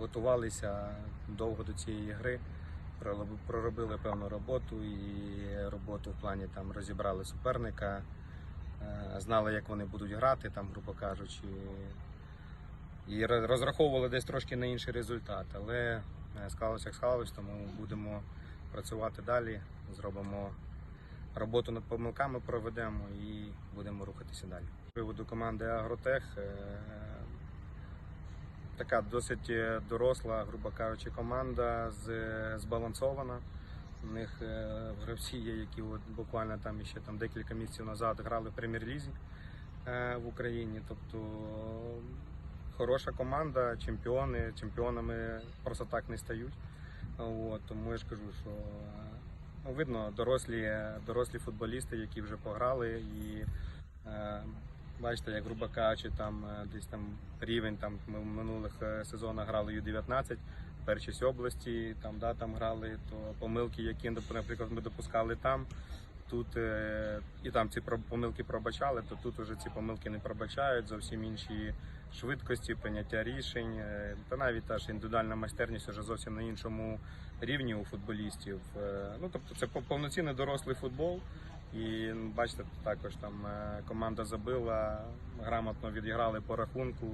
готувалися довго до цієї гри, проробили певну роботу і роботу в плані там розібрали суперника, е, знали, як вони будуть грати, там, грубо кажучи. І розраховували десь трошки на інший результат, але е, склалося як склалось, тому будемо працювати далі, зробимо роботу над помилками, проведемо і будемо рухатися далі. З приводу команди Агротех е, така досить е, доросла, грубо кажучи, команда збалансована. У них е, гравці є, які от буквально там ще там декілька місяців назад грали в прем'єр-лізі е, в Україні. Тобто хороша команда, чемпіони. Чемпіонами просто так не стають. От, тому я ж кажу, що ну, видно дорослі, дорослі футболісти, які вже пограли, і бачите, як грубо кажучи, там е, десь там рівень. Там ми в минулих е, сезонах грали Ю-19, першість області, там да там грали, то помилки, які наприклад, ми допускали там. Тут е, і там ці помилки пробачали, то тут уже ці помилки не пробачають, зовсім інші швидкості, прийняття рішень, та навіть та ж індивідуальна майстерність вже зовсім на іншому рівні у футболістів. Ну тобто це пов- повноцінний дорослий футбол. І бачите, також там е, команда забила, грамотно відіграли по рахунку.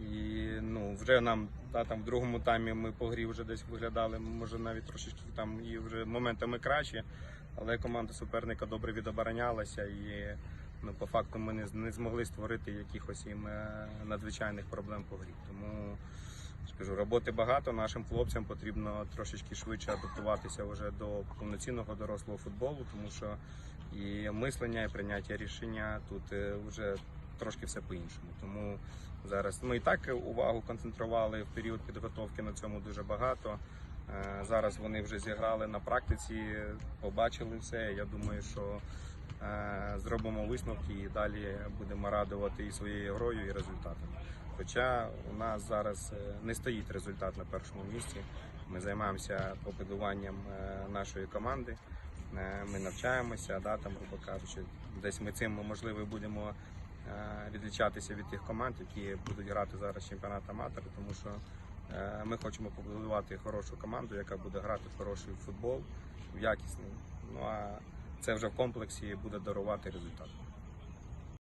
І ну, вже нам та, там, в другому таймі ми по грі вже десь виглядали, може навіть трошечки там і вже моментами краще, але команда суперника добре відоборонялася і ну, по факту ми не, не змогли створити якихось їм е, надзвичайних проблем по грі. Тому скажу, роботи багато. Нашим хлопцям потрібно трошечки швидше адаптуватися вже до повноцінного дорослого футболу, тому що і мислення, і прийняття рішення тут е, вже трошки все по-іншому. Тому зараз ми і так увагу концентрували в період підготовки на цьому дуже багато. Е, Зараз вони вже зіграли на практиці, побачили все. Я думаю, що е, зробимо висновки і далі будемо радувати і своєю грою, і результатами. Хоча у нас зараз е, не стоїть результат на першому місці. Ми займаємося побудуванням нашої команди. Ми навчаємося, да, там, грубо кажучи, десь ми цим можливо будемо відлічатися від тих команд, які будуть грати зараз чемпіонат аматори, тому що ми хочемо побудувати хорошу команду, яка буде грати в хороший футбол, в якісний. Ну а це вже в комплексі буде дарувати результат.